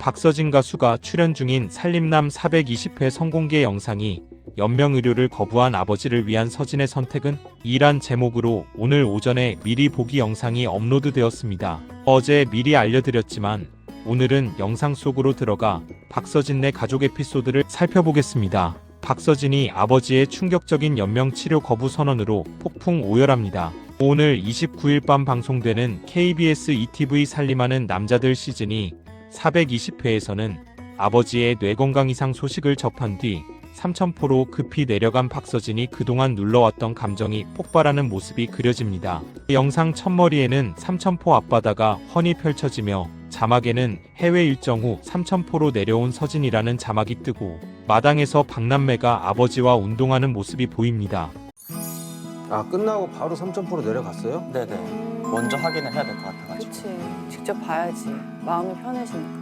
박서진 가수가 출연 중인 살림남 420회 성공개 영상이 연명 의료를 거부한 아버지를 위한 서진의 선택은 이란 제목으로 오늘 오전에 미리 보기 영상이 업로드되었습니다. 어제 미리 알려드렸지만 오늘은 영상 속으로 들어가 박서진네 가족 에피소드를 살펴보겠습니다. 박서진이 아버지의 충격적인 연명 치료 거부 선언으로 폭풍 오열합니다. 오늘 29일 밤 방송되는 KBS ETV 살림하는 남자들 시즌이 420회에서는 아버지의 뇌건강 이상 소식을 접한 뒤 삼천포로 급히 내려간 박서진이 그동안 눌러왔던 감정이 폭발하는 모습이 그려집니다. 영상 첫머리에는 삼천포 앞바다가 훤히 펼쳐지며 자막에는 해외 일정 후 삼천포로 내려온 서진이라는 자막이 뜨고 마당에서 박남매가 아버지와 운동하는 모습이 보입니다. 아 끝나고 바로 삼천포로 내려갔어요? 네네. 먼저 확인을 해야 될 것 같아가지고. 그렇지. 직접 봐야지. 마음이 편해지니까.